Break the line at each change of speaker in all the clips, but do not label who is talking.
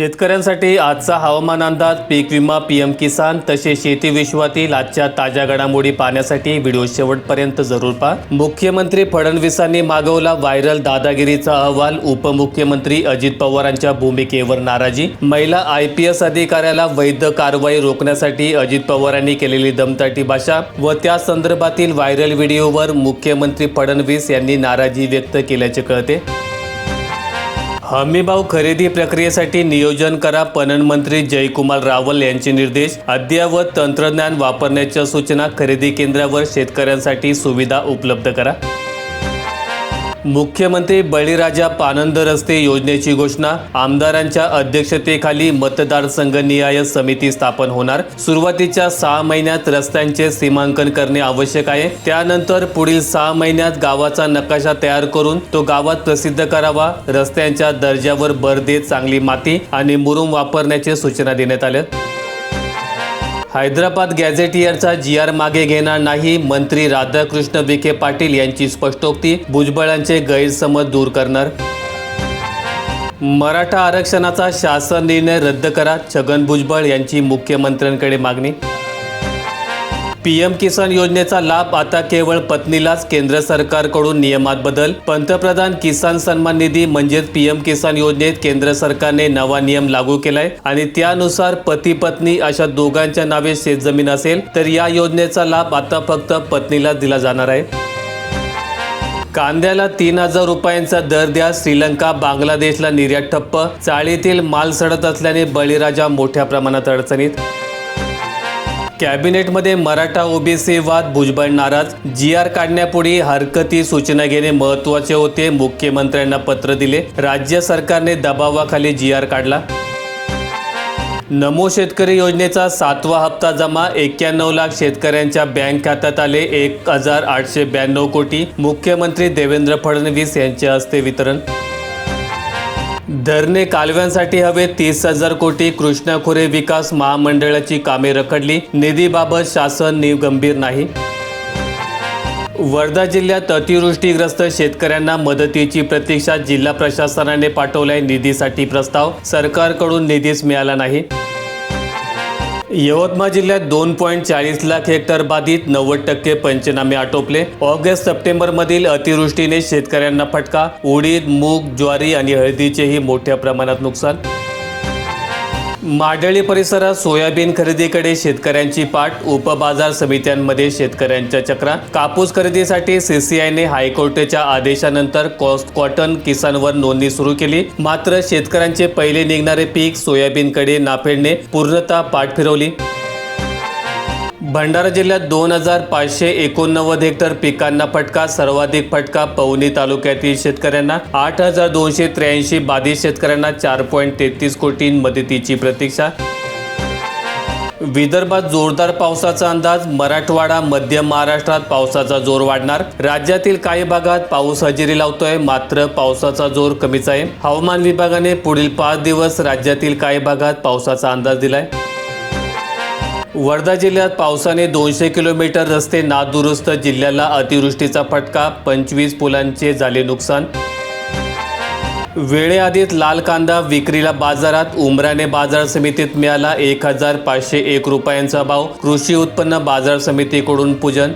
शेतकऱ्यांसाठी आजचा हवामान अंदाज पीक विमा पीएम किसान तसेच शेती विश्वातील आजच्या ताज्या घडामोडी पाहण्यासाठी व्हिडिओ शेवटपर्यंत जरूर पहा. मुख्यमंत्री फडणवीसांनी मागवला व्हायरल दादागिरीचा अहवाल उपमुख्यमंत्री अजित पवारांच्या भूमिकेवर नाराजी. महिला आय पी एस अधिकाऱ्याला वैध कारवाई रोखण्यासाठी अजित पवारांनी केलेली दमदाटी भाषा व त्या संदर्भातील व्हायरल व्हिडिओवर मुख्यमंत्री फडणवीस यांनी नाराजी व्यक्त केल्याचे कळते. हमीभाव खरेदी प्रक्रियेसाठी नियोजन करा पणन मंत्री जयकुमार रावल यांचे निर्देश. अद्ययावत तंत्रज्ञान वापरण्याच्या सूचना खरेदी केंद्रावर शेतकऱ्यांसाठी सुविधा उपलब्ध करा. मुख्यमंत्री बळीराजा पानंद रस्ते योजनेची घोषणा आमदारांच्या अध्यक्षतेखाली मतदारसंघनिहाय समिती स्थापन होणार. सुरुवातीच्या सहा महिन्यात रस्त्यांचे सीमांकन करणे आवश्यक आहे. त्यानंतर पुढील सहा महिन्यात गावाचा नकाशा तयार करून तो गावात प्रसिद्ध करावा. रस्त्यांच्या दर्जावर भर देत चांगली माती आणि मुरुम वापरण्याचे सूचना देण्यात आल्या हैदराबाद गॅझेटियरचा जी आर मागे घेणार नाही मंत्री राधाकृष्ण विखे पाटील यांची स्पष्टोक्ती भुजबळांचे गैरसमज दूर करणार. मराठा आरक्षणाचा शासन निर्णय रद्द करा छगन भुजबळ यांची मुख्यमंत्र्यांकडे मागणी. पीएम किसान योजनेचा लाभ आता केवळ पत्नीलाच केंद्र सरकारकडून नियमात बदल. पंतप्रधान किसान सन्मान निधी म्हणजेच पीएम किसान योजनेत केंद्र सरकारने नवा नियम लागू केलाय आणि त्यानुसार पती पत्नी अशा दोघांच्या नावे शेतजमीन असेल तर या योजनेचा लाभ आता फक्त पत्नीलाच दिला जाणार आहे. कांद्याला तीन हजार रुपयांचा दर द्या श्रीलंका बांगलादेशला निर्यात ठप्प चाळीतील माल सडत असल्याने बळीराजा मोठ्या प्रमाणात अडचणीत कॅबिनेटमध्ये मराठा ओबीसी वाद भुजबळ नाराज. जी आर काढण्यापुढे हरकती सूचना घेणे महत्त्वाचे होते मुख्यमंत्र्यांना पत्र दिले. राज्य सरकारने दबावाखाली जी आर काढला. नमो शेतकरी योजनेचा सातवा हप्ता जमा. एक्क्याण्णव लाख शेतकऱ्यांच्या बँक खात्यात आले एक हजार आठशे ब्याण्णव कोटी. मुख्यमंत्री देवेंद्र फडणवीस यांच्या हस्ते वितरण. धरणे कालव्यांसाठी हवे तीस हजार कोटी कृष्णा खोरे विकास महामंडळाची कामे रखडली. निधीबाबत शासन नि गंभीर नाही. वर्धा जिल्ह्यात अतिवृष्टीग्रस्त शेतकऱ्यांना मदतीची प्रतीक्षा जिल्हा प्रशासनाने पाठवलाय निधीसाठी प्रस्ताव. सरकारकडून निधीच मिळाला नाही. यवतमाळ जिल्ह्यात दोन पॉईंट चाळीस लाख हेक्टर बाधित नव्वद टक्के पंचनामे आटोपले. ऑगस्ट सप्टेंबरमधील अतिवृष्टीने शेतकऱ्यांना फटका उडीद मूग ज्वारी आणि हळदीचेही मोठ्या प्रमाणात नुकसान माडळी परिसरात सोयाबीन खरेदीकडे शेतकऱ्यांची पाठ उपबाजार समित्यांमध्ये शेतकऱ्यांच्या चक्रा. कापूस खरेदीसाठी सीसीआयने हायकोर्टाच्या आदेशानंतर कॉस्ट कॉटन किसानवर नोंदणी सुरू केली. मात्र शेतकऱ्यांचे पहिले निघणारे पीक सोयाबीनकडे नाफेडने पूर्णतः पाठ फिरवली भंडारा जिल्ह्यात दोन हजार पाचशे एकोणनव्वद हेक्टर पिकांना फटका सर्वाधिक फटका पवनी तालुक्यातील शेतकऱ्यांना आठ हजार दोनशे त्र्याऐंशी बाधित शेतकऱ्यांना चार पॉईंट तेहतीस कोटी मदतीची प्रतीक्षा. विदर्भात जोरदार पावसाचा अंदाज मराठवाडा मध्य महाराष्ट्रात पावसाचा जोर वाढणार. राज्यातील काही भागात पाऊस हजेरी लावतोय मात्र पावसाचा जोर कमीच आहे. हवामान विभागाने पुढील पाच दिवस राज्यातील काही भागात पावसाचा अंदाज दिलाय. वर्धा जिल्ह्यात पावसाने दोनशे किलोमीटर रस्ते नादुरुस्त जिल्ह्याला अतिवृष्टीचा फटका पंचवीस पुलांचे झाले नुकसान. वेळेआधीच लाल कांदा विक्रीला बाजारात उमराने बाजार समितीत मिळाला एक हजार पाचशे एक रुपयांचा भाव कृषी उत्पन्न बाजार समितीकडून पूजन.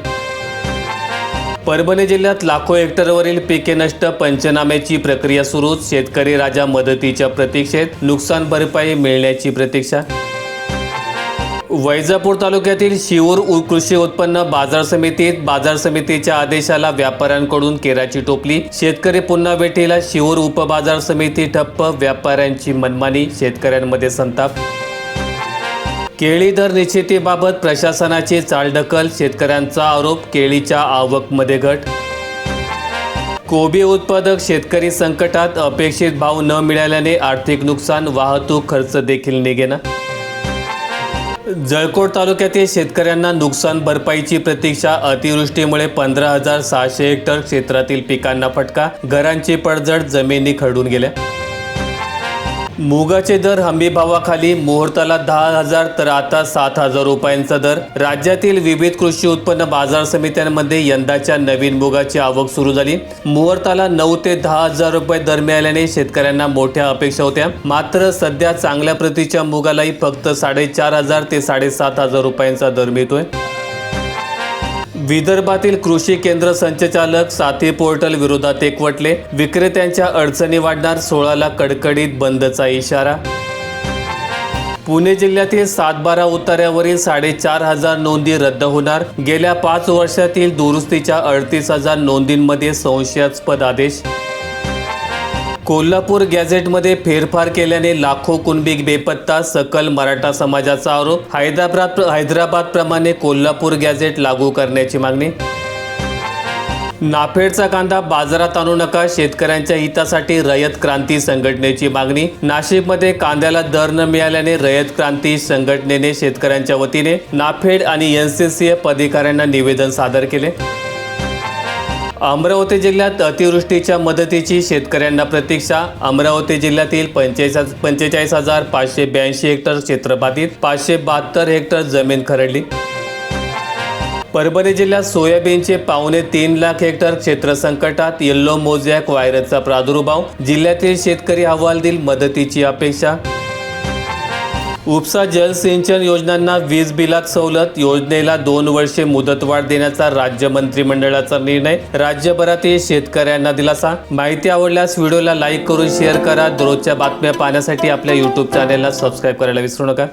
परभणी जिल्ह्यात लाखो हेक्टरवरील पिके नष्ट पंचनाम्याची प्रक्रिया सुरूच शेतकरी राजा मदतीच्या प्रतीक्षेत नुकसान भरपाई मिळण्याची प्रतीक्षा. वैजापूर तालुक्यातील शिवूर कृषी उत्पन्न बाजार समितीत बाजार समितीच्या आदेशाला व्यापाऱ्यांकडून केराची टोपली. शेतकरी पुन्हा भेटीला शिवूर उपबाजार समिती ठप्प व्यापाऱ्यांची मनमानी शेतकऱ्यांमध्ये संताप. केळी दर निश्चितीबाबत प्रशासनाची चालढकल शेतकऱ्यांचा आरोप केळीच्या आवकमध्ये घट. कोबी उत्पादक शेतकरी संकटात अपेक्षित भाव न मिळाल्याने आर्थिक नुकसान वाहतूक खर्च देखील निघेना. जळकोट तालुक्यातील शेतकऱ्यांना नुकसान भरपाईची प्रतीक्षा अतिवृष्टीमुळे पंधरा हजार सहाशे हेक्टर क्षेत्रातील पिकांना फटका घरांची पडझड जमिनी खरडून गेल्या. मुगाचे दर हमी भावाखाली मुहूर्ताला दहा हजार तर आता सात हजार रुपयांचा दर. राज्यातील विविध कृषी उत्पन्न बाजार समित्यांमध्ये यंदाच्या नवीन मुगाची आवक सुरू झाली. मुहूर्ताला नऊ ते दहा हजार रुपये दर मिळाल्याने शेतकऱ्यांना मोठ्या अपेक्षा होत्या. मात्र सध्या चांगल्या प्रतीच्या मुगालाही फक्त साडेचार हजार ते साडेसात हजार रुपयांचा दर मिळतोय. विदर्भातील कृषी केंद्र संचालक साथी पोर्टल विरोधात एकवटले. विक्रेत्यांच्या अडचणी वाढणार सोळाला कडकडीत बंदचा इशारा. पुणे जिल्ह्यातील सातबारा उतार्यावरील साडेचार हजार नोंदी रद्द होणार. गेल्या पाच वर्षातील दुरुस्तीच्या अडतीस हजार नोंदींमध्ये संशयास्पद आदेश. कोल्हापूर गॅझेटमध्ये फेरफार केल्याने लाखो कुणबी बेपत्ता सकल मराठा समाजाचा आरोप हैदराबाद हैदराबाद प्रमाणे कोल्हापूर गॅझेट लागू करण्याची मागणी. नाफेडचा कांदा बाजारात आणू नका शेतकऱ्यांच्या हितासाठी रयत क्रांती संघटनेची मागणी. नाशिकमध्ये कांद्याला दर न मिळाल्याने रयत क्रांती संघटनेने शेतकऱ्यांच्या वतीने नाफेड आणि एन अधिकाऱ्यांना निवेदन सादर केले. अमरावती जिल्ह्यात अतिवृष्टीच्या मदतीची शेतकऱ्यांना प्रतीक्षा. अमरावती जिल्ह्यातील पंचेचाळीस पंचेचाळीस हजार पाचशे ब्याऐंशी हेक्टर क्षेत्रबाधित पाचशे बहात्तर हेक्टर जमीन खरडली. परभणी जिल्ह्यात सोयाबीनचे पावणे तीन लाख हेक्टर क्षेत्र संकटात येल्लो मोझॅक व्हायरसचा प्रादुर्भाव. जिल्ह्यातील शेतकरी अहवाल देईल मदतीची अपेक्षा. उपसा जलसिंचन योजनांना वीज बिलात सवलत योजनेला दोन वर्षे मुदतवाढ देण्याचा राज्य मंत्रिमंडळाचा निर्णय. राज्यभरातील शेतकऱ्यांना दिलासा. माहिती आवडल्यास व्हिडिओला लाईक करून शेअर करा. दररोजच्या बातम्या पाहण्यासाठी आपल्या यूट्यूब चॅनेलला सबस्क्राईब करायला विसरू नका.